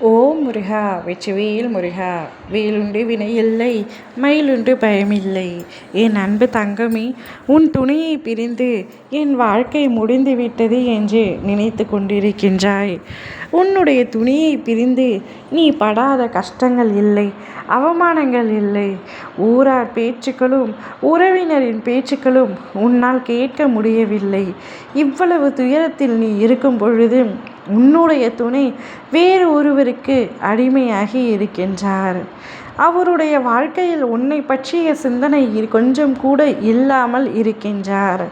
ஓ முருகா வெச்சுவேல் முருகா வேலுண்டு வினை இல்லை மயிலுண்டு பயமில்லை. என் அன்பு தங்கமே உன் துணையை பிரிந்து என் வாழ்க்கை முடிந்து விட்டது என்று நினைத்து கொண்டிருக்கின்றாய். உன்னுடைய துணியை பிரிந்து நீ படாத கஷ்டங்கள் இல்லை அவமானங்கள் இல்லை. ஊரார் பேச்சுக்களும் உறவினரின் பேச்சுக்களும் உன்னால் கேட்க முடியவில்லை. இவ்வளவு துயரத்தில் நீ இருக்கும் பொழுது உன்னுடைய துணை வேறு ஒருவருக்கு அடிமையாகி இருக்கின்றார். அவருடைய வாழ்க்கையில் உன்னை பற்றிய சிந்தனை கொஞ்சம் கூட இல்லாமல் இருக்கின்றார்.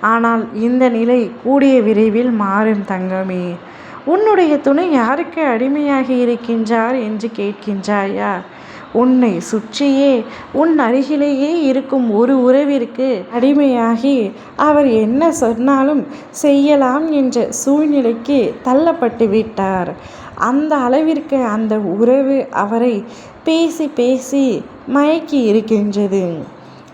ஆனால் இந்த நிலை கூடிய விரைவில் மாறும் தங்கமே. உன்னுடைய துணை யாருக்கு அடிமையாகி இருக்கின்றார் என்று கேட்கின்றாயா? உன்னை சுற்றியே உன் அருகிலேயே இருக்கும் ஒரு உறவிற்கு அடிமையாகி அவர் என்ன சொன்னாலும் செய்யலாம் என்ற சூழ்நிலைக்கு தள்ளப்பட்டு விட்டார். அந்த அளவிற்கு அந்த உறவு அவரை பேசி பேசி மயக்கி இருக்கின்றது.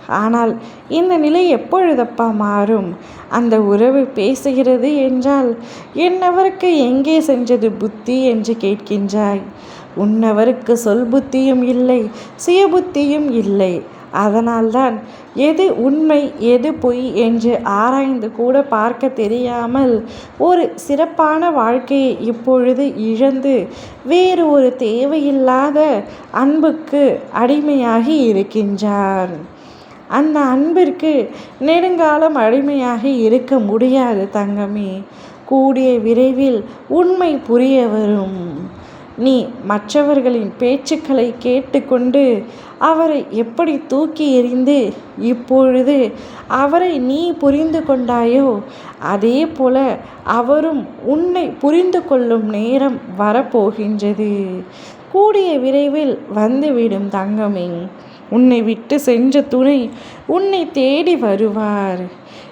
ஆனால் இந்த நிலை எப்பொழுதப்பா மாறும்? அந்த உறவு பேசுகிறது என்றால் என்னவருக்கு எங்கே சென்றது புத்தி? என்று கேட்கின்றாய். உன்னவருக்கு சொல் புத்தியும் இல்லை சுய புத்தியும் இல்லை. அதனால்தான் எது உண்மை எது பொய் என்று ஆராய்ந்து கூட பார்க்க தெரியாமல் ஒரு சிறப்பான வாழ்க்கையை இப்பொழுது இழந்து வேறு ஒரு தேவையில்லாத அன்புக்கு அடிமையாகி இருக்கின்றார் அந்த அன்பிற்கு நெடுங்காலம் அடிமையாக இருக்க முடியாது தங்கமே. கூடிய விரைவில் உண்மை புரிய வரும். நீ மற்றவர்களின் பேச்சுக்களை கேட்டுக்கொண்டு அவரை எப்படி தூக்கி எறிந்து இப்பொழுது அவரை நீ புரிந்து கொண்டாயோ அதே போல அவரும் உன்னை புரிந்து கொள்ளும் நேரம் வரப்போகின்றது. கூடிய விரைவில் வந்துவிடும் தங்கமே. உன்னை விட்டு சென்ற துணை உன்னை தேடி வருவார்.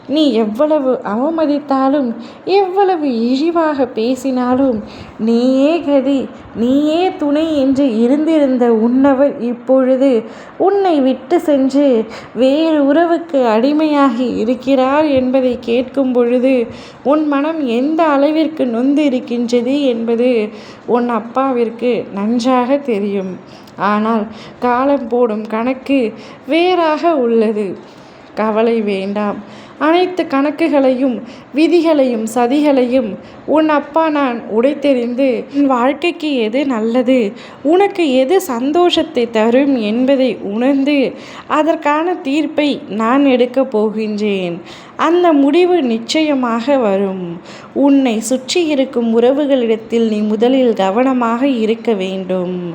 நீ எவ்வளவு அவமதித்தாலும் எவ்வளவு இழிவாக பேசினாலும் நீயே கதி நீயே துணை என்று இருந்திருந்த உன்னவர் இப்பொழுது உன்னை விட்டு சென்று வேறு உறவுக்கு அடிமையாகி இருக்கிறார் என்பதை கேட்கும் பொழுது உன் மனம் எந்த அளவிற்கு நொந்து இருக்கின்றது என்பது உன் அப்பாவிற்கு நன்றாக தெரியும். ஆனால் காலம் போடும் கணக்கு வேறாக உள்ளது. கவலை வேண்டாம். அனைத்து கணக்குகளையும் விதிகளையும் சதிகளையும் உன் அப்பா நான் உடைத்தெறிந்து உன் வாழ்க்கைக்கு எது நல்லது? உனக்கு எது சந்தோஷத்தை தரும் என்பதை உணர்ந்து அதற்கான தீர்ப்பை நான் எடுக்கப் போகின்றேன். அந்த முடிவு நிச்சயமாக வரும். உன்னை சுற்றி இருக்கும் உறவுகளிடத்தில் நீ முதலில் கவனமாக இருக்க வேண்டும்.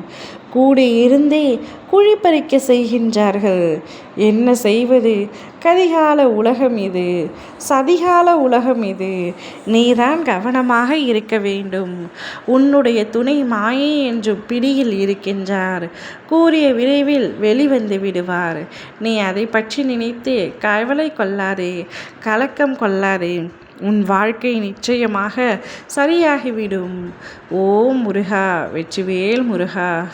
கூடியிருந்தே இருந்தே குழிப்பறிக்க செய்கின்றார்கள். என்ன செய்வது? கதிகால உலகம் இது. சதிகால உலகம் இது. நீதான் கவனமாக இருக்க வேண்டும். உன்னுடைய துணை மாயை என்று பிடியில் இருக்கின்றார். கூறிய விரைவில் வெளிவந்து விடுவார். நீ அதை பற்றி நினைத்து கவலை கொள்ளாதே கலக்கம் கொள்ளாதே. உன் வாழ்க்கை நிச்சயமாக சரியாகிவிடும். ஓம் முருகா வெற்றிவேல் முருகா.